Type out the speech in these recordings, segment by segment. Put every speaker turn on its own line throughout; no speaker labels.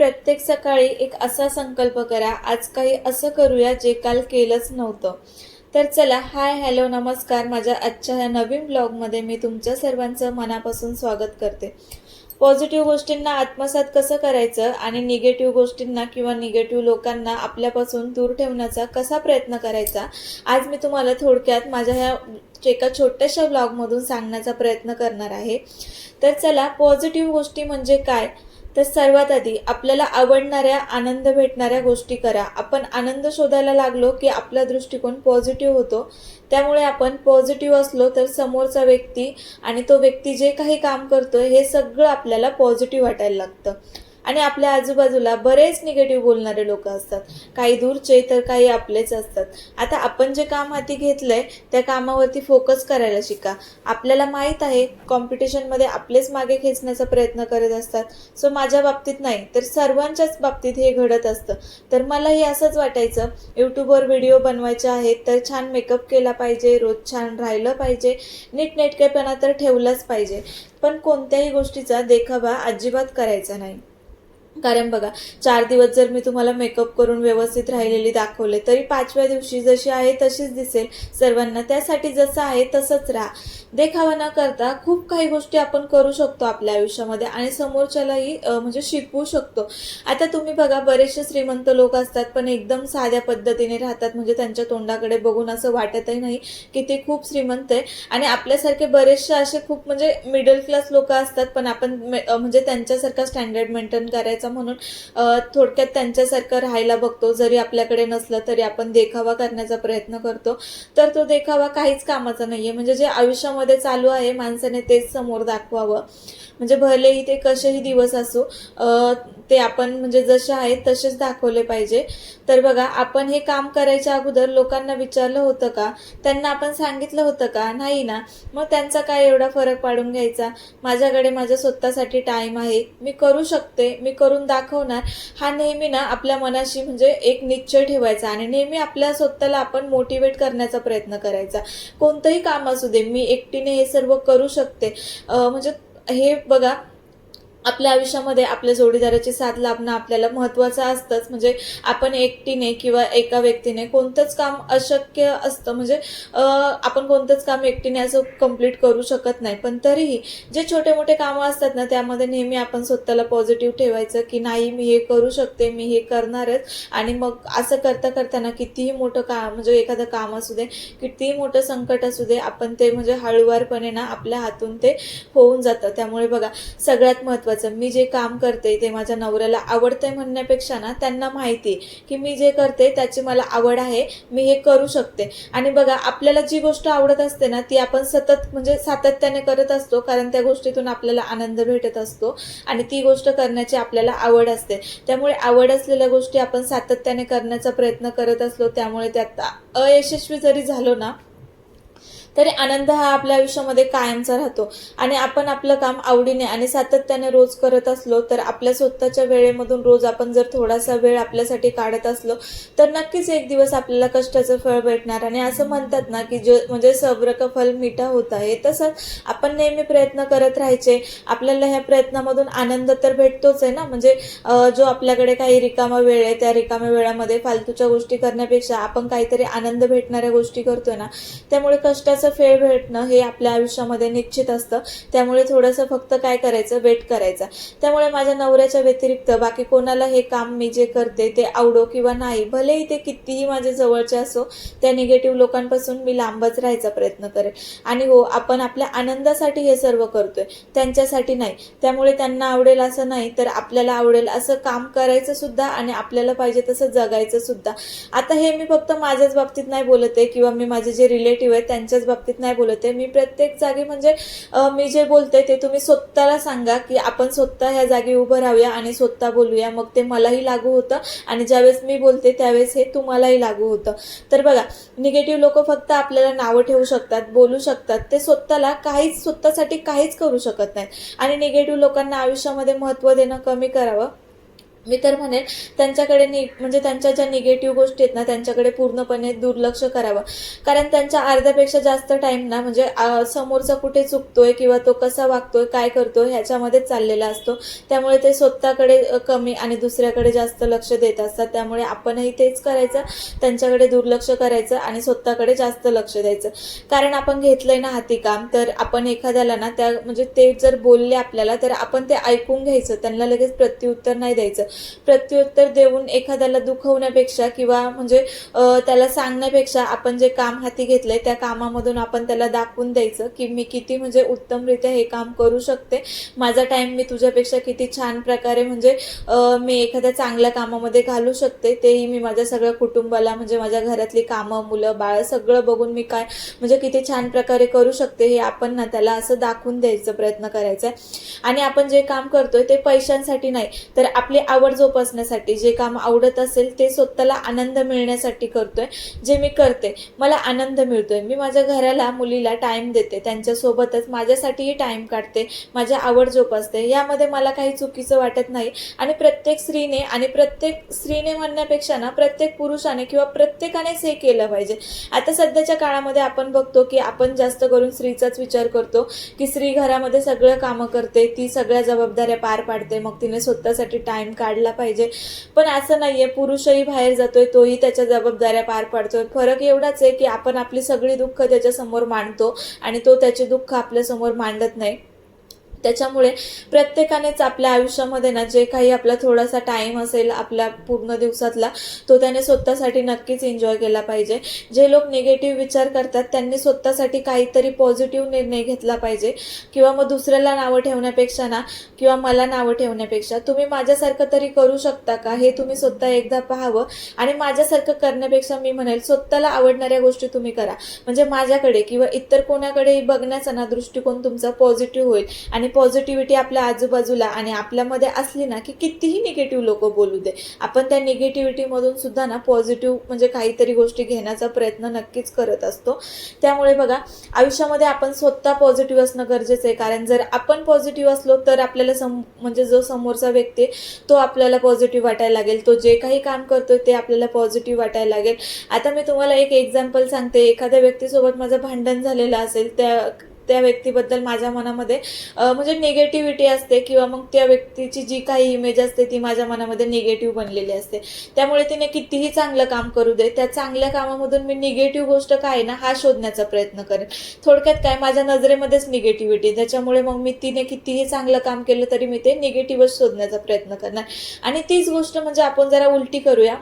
प्रत्येक सकाळी एक असा संकल्प करा आज काही असं करूया जे काल केलंच नव्हतं. तर चला हाय हॅलो नमस्कार. माझ्या आजच्या ह्या नवीन ब्लॉगमध्ये मी तुमच्या सर्वांचं मनापासून स्वागत करते. पॉझिटिव्ह गोष्टींना आत्मसात कसं करायचं आणि निगेटिव्ह गोष्टींना किंवा निगेटिव्ह लोकांना आपल्यापासून दूर ठेवण्याचा कसा प्रयत्न करायचा आज मी तुम्हाला थोडक्यात माझ्या ह्या एका छोट्याशा ब्लॉगमधून सांगण्याचा प्रयत्न करणार आहे. तर चला पॉझिटिव्ह गोष्टी म्हणजे काय? तर सर्वात आधी आपल्याला आवडणाऱ्या आनंद भेटणाऱ्या गोष्टी करा. आपण आनंद शोधायला लागलो की आपला दृष्टिकोन पॉझिटिव्ह होतो. त्यामुळे आपण पॉझिटिव्ह असलो तर समोरचा व्यक्ती आणि तो व्यक्ती जे काही काम करतो हे सगळं आपल्याला पॉझिटिव्ह वाटायला लागतं. आणि आपल्या आजूबाजूला बरेच निगेटिव्ह बोलणारे लोक असतात. काही दूरचे तर काही आपलेच असतात. आता आपण जे काम हाती घेतलंय त्या कामावरती फोकस करायला शिका. आपल्याला माहीत आहे कॉम्पिटिशनमध्ये आपलेच मागे खेचण्याचा प्रयत्न करत असतात. सो माझ्या बाबतीत नाही तर सर्वांच्याच बाबतीत हे घडत असतं. तर मलाही असंच वाटायचं यूट्यूबवर व्हिडिओ बनवायचे आहेत तर छान मेकअप केला पाहिजे रोज छान राहिलं पाहिजे नीटनेटकेपणा तर ठेवलाच पाहिजे. पण कोणत्याही गोष्टीचा देखावा अजिबात करायचा नाही. कारण बघा चार दिवस जर मी तुम्हाला मेकअप करून व्यवस्थित राहिलेली दाखवले तरी पाचव्या दिवशी जशी आहे तशीच दिसेल. सर्वांना त्यासाठी जसं आहे तसंच राहा. देखावा न करता खूप काही गोष्टी आपण करू शकतो आपल्या आयुष्यामध्ये आणि समोरच्यालाही म्हणजे शिकवू शकतो. आता तुम्ही बघा बरेचसे श्रीमंत लोक असतात पण एकदम साध्या पद्धतीने राहतात. म्हणजे त्यांच्या तोंडाकडे बघून असं वाटतही नाही की ते खूप श्रीमंत आहे. आणि आपल्यासारखे बरेचसे असे खूप म्हणजे मिडल क्लास लोक असतात पण आपण म्हणजे त्यांच्यासारखा स्टँडर्ड मेंटेन करायचा म्हणून थोडक्यात त्यांच्यासारखं राहायला बघतो. जरी आपल्याकडे नसलं तरी आपण देखावा करण्याचा प्रयत्न करतो. तर तो देखावा काहीच कामाचा नाहीये. म्हणजे जे आयुष्यामध्ये चालू आहे माणसाने तेच समोर दाखवावं. म्हणजे भलेही ते कसेही दिवस असो ते आपण म्हणजे जसे आहेत तसेच दाखवले पाहिजे. तर बघा आपण हे काम करायच्या अगोदर लोकांना विचारलं होतं का? त्यांना आपण सांगितलं होतं का? नाही ना. मग त्यांचा काय एवढा फरक पाडून घ्यायचा? माझ्याकडे माझ्या स्वतःसाठी टाईम आहे. मी करू शकते. मी करू करून दाखवणार हा नेहमी ना आपल्या मनाशी म्हणजे एक निश्चय ठेवायचा आणि नेहमी आपल्या स्वतःला आपण मोटिवेट करण्याचा प्रयत्न करायचा. कोणतंही काम असू दे मी एकटीने हे सर्व करू शकते. म्हणजे हे बघा आपल्या आयुष्यामध्ये आपल्या जोडीदाराची साथ लाभणं आपल्याला महत्त्वाचं असतंच. म्हणजे आपण एकटीने किंवा एका व्यक्तीने कोणतंच काम अशक्य असतं. म्हणजे आपण कोणतंच काम एकटीने असं कंप्लीट करू शकत नाही. पण तरीही जे छोटे मोठे कामं असतात ना त्यामध्ये नेहमी आपण स्वतःला पॉझिटिव्ह ठेवायचं की नाही मी हे करू शकते मी हे करणारच. आणि मग असं करता करताना कितीही मोठं काम म्हणजे एखादं काम असू दे कितीही मोठं संकट असू दे आपण ते म्हणजे हळूवारपणे ना आपल्या हातून ते होऊन जातं. त्यामुळे बघा सगळ्यात महत्त्वाचं मी जे काम करते ते माझ्या नवऱ्याला आवडतंय म्हणण्यापेक्षा ना त्यांना माहिती की मी जे करते त्याची मला आवड आहे मी हे करू शकते. आणि बघा आपल्याला जी गोष्ट आवडत असते ना ती आपण सतत म्हणजे सातत्याने करत असतो कारण त्या गोष्टीतून आपल्याला आनंद भेटत असतो आणि ती गोष्ट करण्याची आपल्याला आवड असते. त्यामुळे आवड असलेल्या गोष्टी आपण सातत्याने करण्याचा प्रयत्न करत असलो त्यामुळे त्यात अयशस्वी जरी झालो ना तरी आनंद हा आपल्या आयुष्यामध्ये कायमचा राहतो. आणि आपण आपलं काम आवडीने आणि सातत्याने रोज करत असलो तर आपल्या स्वतःच्या वेळेमधून रोज आपण जर थोडासा वेळ आपल्यासाठी काढत असलो तर नक्कीच एक दिवस आपल्याला कष्टाचं फळ भेटणार. आणि असं म्हणतात ना की जो म्हणजे सब्र का फल मिठा होत आहे तसंच आपण नेहमी प्रयत्न करत राहायचे. आपल्याला ह्या प्रयत्नामधून आनंद तर भेटतोच आहे ना. म्हणजे जो आपल्याकडे काही रिकामा वेळ आहे त्या रिकाम्या वेळामध्ये फालतूच्या गोष्टी करण्यापेक्षा आपण काहीतरी आनंद भेटणाऱ्या गोष्टी करतोय ना. त्यामुळे कष्टाचं फेळ भेटणं हे आपल्या आयुष्यामध्ये निश्चित असतं. त्यामुळे थोडंसं फक्त काय करायचं? वेट करायचा. त्यामुळे माझ्या नवऱ्याच्या व्यतिरिक्त बाकी कोणाला हे काम मी जे करते ते आवडो किंवा नाही भलेही ते कितीही माझ्या जवळचे असो त्या निगेटिव्ह लोकांपासून मी लांबच राहायचा प्रयत्न करेन. आणि हो आपण आपल्या आनंदासाठी हे सर्व करतोय. त्यांच्यासाठी नाही. त्यामुळे त्यांना आवडेल असं नाही तर आपल्याला आवडेल असं काम करायचं सुद्धा आणि आपल्याला पाहिजे तसं जगायचं सुद्धा. आता हे मी फक्त माझ्याच बाबतीत नाही बोलत आहे किंवा मी माझे जे रिलेटिव्ह आहेत त्यांच्याच बाबतीत नाही बोलत आहे. मी प्रत्येक जागी म्हणजे मी जे बोलते ते तुम्ही स्वतःला सांगा की आपण स्वतः ह्या जागी उभं राहूया आणि स्वतः बोलूया. मग ते मलाही लागू होतं आणि ज्यावेळेस मी बोलते त्यावेळेस हे तुम्हालाही लागू होतं. तर बघा निगेटिव्ह लोक फक्त आपल्याला नावं ठेवू शकतात बोलू शकतात. ते स्वतःला काहीच स्वतःसाठी काहीच करू शकत नाहीत. आणि निगेटिव्ह लोकांना आयुष्यामध्ये महत्त्व देणं कमी करावं. मी तर म्हणेन त्यांच्याकडे नि म्हणजे त्यांच्या ज्या निगेटिव्ह गोष्टी आहेत ना त्यांच्याकडे पूर्णपणे दुर्लक्ष करावं. कारण त्यांच्या अर्ध्यापेक्षा जास्त टाईम ना म्हणजे समोरचा कुठे चुकतोय किंवा तो कसा वागतोय काय करतोय ह्याच्यामध्येच चाललेला असतो. त्यामुळे ते स्वतःकडे कमी आणि दुसऱ्याकडे जास्त लक्ष देत असतात. त्यामुळे आपणही तेच करायचं त्यांच्याकडे दुर्लक्ष करायचं आणि स्वतःकडे जास्त लक्ष द्यायचं. कारण आपण घेतलंय ना हाती काम तर आपण एखाद्याला ना त्या म्हणजे ते जर बोलले आपल्याला तर आपण ते ऐकून घ्यायचं. त्यांना लगेच प्रत्युत्तर नाही द्यायचं. प्रत्युत्तर देऊन एखाद्याला दुखवण्यापेक्षा किंवा म्हणजे त्याला सांगण्यापेक्षा आपण जे काम हाती घेतलंय त्या कामामधून आपण त्याला दाखवून द्यायचं की मी किती म्हणजे उत्तमरित्या हे काम करू शकते. माझा टाईम मी तुझ्यापेक्षा किती छान प्रकारे म्हणजे मी एखाद्या चांगल्या कामामध्ये घालू शकते. तेही मी माझ्या सगळ्या कुटुंबाला म्हणजे माझ्या घरातली कामं मुलं बाळ सगळं बघून मी काय म्हणजे किती छान प्रकारे करू शकते हे आपण ना त्याला असं दाखवून द्यायचा प्रयत्न करायचा आहे. आणि आपण जे काम करतोय ते पैशांसाठी नाही तर आपली आव आवड जोपासण्यासाठी जे काम आवडत असेल ते स्वतःला आनंद मिळण्यासाठी करतोय जे मी करते मला आनंद मिळतोय. मी माझ्या घराला मुलीला टाईम देते त्यांच्यासोबतच माझ्यासाठीही टाईम काढते माझ्या आवड जोपासते. यामध्ये मला काही चुकीचं वाटत नाही. आणि प्रत्येक स्त्रीने आणि प्रत्येक स्त्रीने म्हणण्यापेक्षा ना प्रत्येक पुरुषाने किंवा प्रत्येकानेच हे केलं पाहिजे. आता सध्याच्या काळामध्ये आपण बघतो की आपण जास्त करून स्त्रीचाच विचार करतो की स्त्री घरामध्ये सगळं कामं करते ती सगळ्या जबाबदाऱ्या पार पाडते मग तिने स्वतःसाठी टाईम काढला पाहिजे. पण असं नाहीये पुरुषही बाहेर जातोय तोही त्याच्या जबाबदाऱ्या पार पाडतोय. फरक एवढाच आहे की आपण आपली सगळी दुःख त्याच्यासमोर मांडतो आणि तो त्याचे दुःख आपल्यासमोर मांडत नाही. त्याच्यामुळे प्रत्येकानेच आपल्या आयुष्यामध्ये ना जे काही आपला थोडासा टाईम असेल आपल्या पूर्ण दिवसातला तो त्याने स्वतःसाठी नक्कीच एन्जॉय केला पाहिजे. जे लोक निगेटिव्ह विचार करतात त्यांनी स्वतःसाठी काहीतरी पॉझिटिव्ह निर्णय घेतला पाहिजे. किंवा मग दुसऱ्याला नावं ठेवण्यापेक्षा ना किंवा मला नावं ठेवण्यापेक्षा तुम्ही माझ्यासारखं तरी करू शकता का? हे तुम्ही स्वतः एकदा पाहावं. आणि माझ्यासारखं करण्यापेक्षा मी म्हणेल स्वतःला आवडणाऱ्या गोष्टी तुम्ही करा. म्हणजे माझ्याकडे किंवा इतर कोणाकडेही बघण्याचा ना दृष्टिकोन तुमचा पॉझिटिव्ह होईल. आणि पॉझिटिव्हिटी आपल्या आजूबाजूला आणि आपल्यामध्ये असली ना की कितीही निगेटिव्ह लोक बोलू दे. आपण त्या निगेटिव्हिटीमधून सुद्धा ना पॉझिटिव्ह म्हणजे काहीतरी गोष्टी घेण्याचा प्रयत्न नक्कीच करत असतो. त्यामुळे बघा आयुष्यामध्ये आपण स्वतः पॉझिटिव्ह असणं गरजेचं आहे. कारण जर आपण पॉझिटिव्ह असलो तर आपल्याला सम म्हणजे जो समोरचा व्यक्ती तो आपल्याला पॉझिटिव्ह वाटायला लागेल. तो जे काही काम करतोय ते आपल्याला पॉझिटिव्ह वाटायला लागेल. आता मी तुम्हाला एक एक्झाम्पल सांगते. एखाद्या व्यक्तीसोबत माझं भांडण झालेलं असेल त्या त्या व्यक्तीबद्दल माझ्या मनामध्ये म्हणजे निगेटिव्हिटी असते किंवा मग त्या व्यक्तीची जी काही इमेज असते ती माझ्या मनामध्ये निगेटिव्ह बनलेली असते. त्यामुळे तिने कितीही चांगलं काम करू दे त्या चांगल्या कामामधून मी निगेटिव्ह गोष्ट काय आहे ना हा शोधण्याचा प्रयत्न करेन. थोडक्यात काय माझ्या नजरेमध्येच निगेटिव्हिटी त्याच्यामुळे मग मी तिने कितीही चांगलं काम केलं तरी मी ते निगेटिव्हच शोधण्याचा प्रयत्न करणार. आणि तीच गोष्ट म्हणजे आपण जरा उलटी करूया.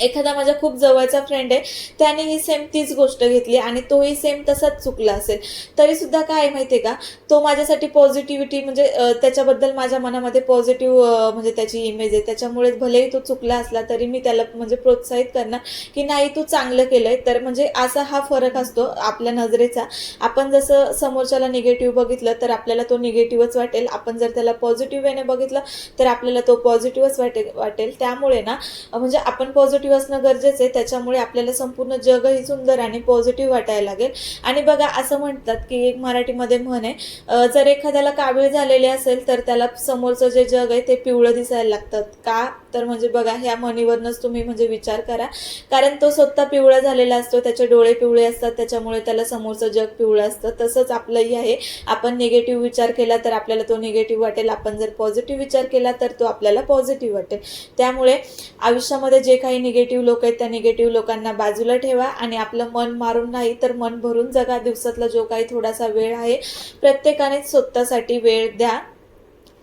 एखादा माझा खूप जवळचा फ्रेंड आहे त्याने ही सेम तीच गोष्ट घेतली आणि तोही सेम तसाच चुकला असेल. तरी सुद्धा काय आहे माहिती आहे का? तो माझ्यासाठी पॉझिटिव्हिटी म्हणजे त्याच्याबद्दल माझ्या मनामध्ये पॉझिटिव्ह म्हणजे त्याची इमेज आहे. त्याच्यामुळे भलेही तो चुकला असला तरी मी त्याला म्हणजे प्रोत्साहित करणार की नाही तू चांगलं केलंय. तर म्हणजे असा हा फरक असतो आपल्या नजरेचा. आपण जसं समोरच्याला निगेटिव्ह बघितलं तर आपल्याला तो निगेटिव्हच वाटेल. आपण जर त्याला पॉझिटिव्ह वेने बघितलं तर आपल्याला तो पॉझिटिव्हच वाटेल वाटेल. त्यामुळे ना म्हणजे आपण पॉझिटिव्ह असणं गरजेचं आहे त्याच्यामुळे आपल्याला संपूर्ण जगही सुंदर आणि पॉझिटिव्ह वाटायला लागेल. आणि बघा असं म्हणतात की एक मराठीमध्ये म्हण आहे जर एखाद्याला कावीळ झालेले असेल तर त्याला समोरचं जे जग आहे ते पिवळं दिसायला लागतात का? तर म्हणजे बघा ह्या म्हणीवरनंच तुम्ही म्हणजे विचार करा. कारण तो स्वतः पिवळा झालेला असतो त्याचे डोळे पिवळे असतात त्याच्यामुळे त्याला समोरचं जग पिवळं असतं. तसंच आपलंही आहे. आपण निगेटिव्ह विचार केला तर आपल्याला तो निगेटिव्ह वाटेल. आपण जर पॉझिटिव्ह विचार केला तर तो आपल्याला पॉझिटिव्ह वाटेल. त्यामुळे आयुष्यामध्ये जे काही निगेटिव्ह लोक आहेत त्या निगेटिव्ह लोकांना बाजूला ठेवा आणि आपलं मन मारून नाही तर मन भरून जगा. दिवसातला जो काही थोडासा वेळ आहे प्रत्येकाने स्वतःसाठी वेळ द्या.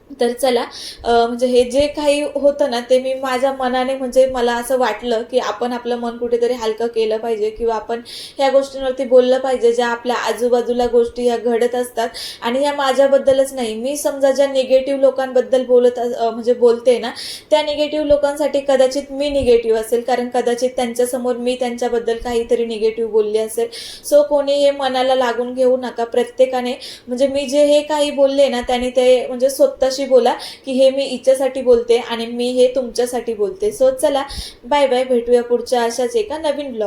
तर चला म्हणजे हे जे काही होतं ना ते मी माझ्या मनाने म्हणजे मला असं वाटलं की आपण आपलं मन कुठेतरी हलकं केलं पाहिजे किंवा आपण ह्या गोष्टींवरती बोललं पाहिजे. ज्या आपल्या आजूबाजूला गोष्टी ह्या घडत असतात आणि ह्या माझ्याबद्दलच नाही. मी समजा ज्या निगेटिव्ह लोकांबद्दल बोलत म्हणजे बोलते ना त्या निगेटिव्ह लोकांसाठी कदाचित मी निगेटिव्ह असेल. कारण कदाचित त्यांच्यासमोर मी त्यांच्याबद्दल काहीतरी निगेटिव्ह बोलली असेल. सो कोणी हे मनाला लागून घेऊ नका. प्रत्येकाने म्हणजे मी जे हे काही बोलले ना त्याने ते म्हणजे स्वतः स्वतःशी बोला की हे मी हिच्यासाठी बोलते आणि मी हे तुमच्यासाठी बोलते. सो चला बाय बाय भेटूया पुढच्या अशाच एका नवीन ब्लॉग